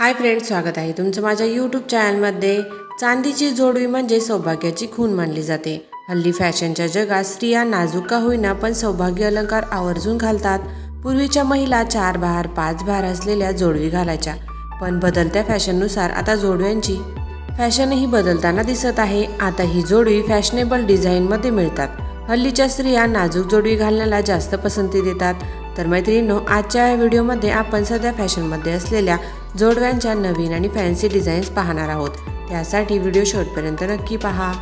Hi friend स्वागत आहे तुमचं माझ्या यूट्यूब चॅनलमध्ये चांदीची जोडवी म्हणजे सौभाग्याची खून मानली जाते. हल्ली फॅशनच्या जगात स्त्रिया नाजूक का होईना पण सौभाग्य अलंकार आवर्जून घालतात. पूर्वीच्या महिला चार बहार पाच बहार असलेल्या जोडवी घालायच्या पण बदलत्या फॅशननुसार आता जोडव्यांची फॅशनही बदलताना दिसत आहे. आता ही जोडवी फॅशनेबल डिझाईनमध्ये मिळतात. हल्लीच्या स्त्रिया नाजूक जोडवी घालण्याला जास्त पसंती देतात. तर मैत्रिणींनो आजच्या व्हिडिओमध्ये आपण सध्या फॅशनमध्ये असलेल्या जोडव्यांच्या नवीन आणि फॅन्सी डिझाईन्स पाहणार आहोत. त्यासाठी व्हिडिओ शेवटपर्यंत नक्की पहा.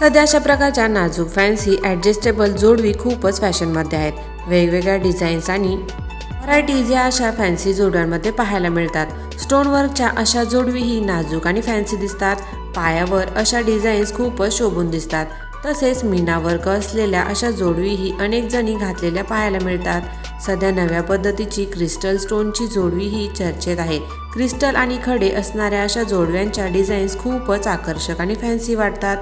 सध्या अशा प्रकारच्या नाजूक फॅन्सी ॲडजस्टेबल जोडवी खूपच फॅशनमध्ये आहेत. वेगवेगळ्या डिझाईन्स आणि व्हरायटीज या अशा फॅन्सी जोडव्यांमध्ये पाहायला मिळतात. स्टोनवर्कच्या अशा जोडवीही नाजूक आणि फॅन्सी दिसतात. पायावर अशा डिझाईन्स खूपच शोभून दिसतात. तसेच मीना वर्क असलेल्या अशा जोडवीही अनेक जणी घातलेल्या पाहायला मिळतात. सध्या नव्या पद्धतीची क्रिस्टल स्टोनची जोडवी ही चर्चेत आहे क्रिस्टल आणि खडे असणाऱ्या अशा जोडव्यांच्या डिझाईन्स खूपच आकर्षक आणि फॅन्सी वाटतात.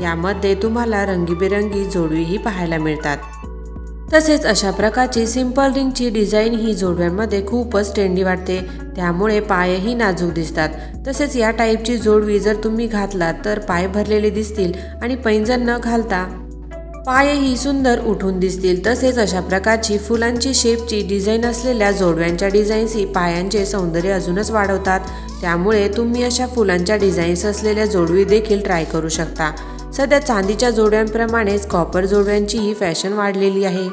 यामध्ये तुम्हाला रंगीबेरंगी जोडवीही पाहायला मिळतात. तसेच अशा प्रकारची सिंपल रिंगची डिझाईन ही जोडव्यांमध्ये खूपच ट्रेंडी वाटते. त्यामुळे पायही नाजूक दिसतात. तसेच या टाईपची जोडवी जर तुम्ही घातलात तर पाय भरलेले दिसतील आणि पैंजण न घालता पायही सुंदर उठून दिसतील. तसेच अशा प्रकारची फुलांची शेपची डिझाईन असलेल्या जोडव्यांच्या डिझाईन्स ही पायांचे सौंदर्य अजूनच वाढवतात. त्यामुळे तुम्ही अशा फुलांच्या डिझाईन्स असलेल्या जोडवी देखील ट्राय करू शकता. सध्या चांदीच्या जोडव्यांप्रमाणेच कॉपर जोडव्यांची ही फॅशन वाढलेली आहे.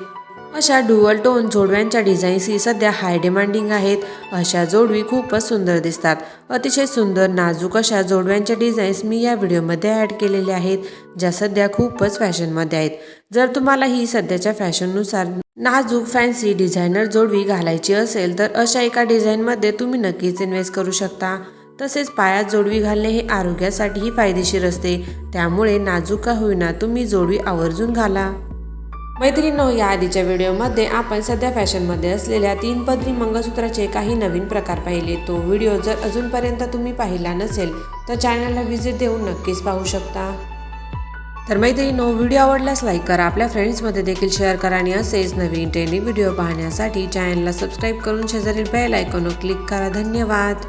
अशा डुअल टोन जोडव्यांच्या डिझाईन्स ही सध्या हाय डिमांडिंग आहेत. अशा जोडवी खूपच सुंदर दिसतात. अतिशय सुंदर नाजूक अशा जोडव्यांच्या डिझाईन्स मी या व्हिडिओमध्ये ॲड केलेल्या आहेत ज्या सध्या खूपच फॅशनमध्ये आहेत. जर तुम्हाला ही सध्याच्या फॅशननुसार नाजूक फॅन्सी डिझायनर जोडवी घालायची असेल तर अशा एका डिझाईनमध्ये तुम्ही नक्कीच इन्व्हेस्ट करू शकता. तसेच पायात जोडवी घालणे हे आरोग्यासाठीही फायदेशीर असते. त्यामुळे नाजूक का होईना तुम्ही जोडवी आवर्जून घाला. मैत्रिणींनो या आधीच्या व्हिडिओमध्ये आपण सध्या फॅशनमध्ये असलेल्या तीन पदरी मंगळसूत्राचे काही नवीन प्रकार पाहिले. तो व्हिडिओ जर अजूनपर्यंत तुम्ही पाहिला नसेल तर चॅनलला व्हिजिट देऊन नक्कीच पाहू शकता. तर मैत्रिणींनो व्हिडिओ आवडल्यास लाईक करा आपल्या फ्रेंड्समध्ये देखील शेअर करा आणि असेच नवीन ट्रेनिंग व्हिडिओ पाहण्यासाठी चॅनलला सबस्क्राईब करून शेजारील बेल आयकॉनवर क्लिक करा. धन्यवाद!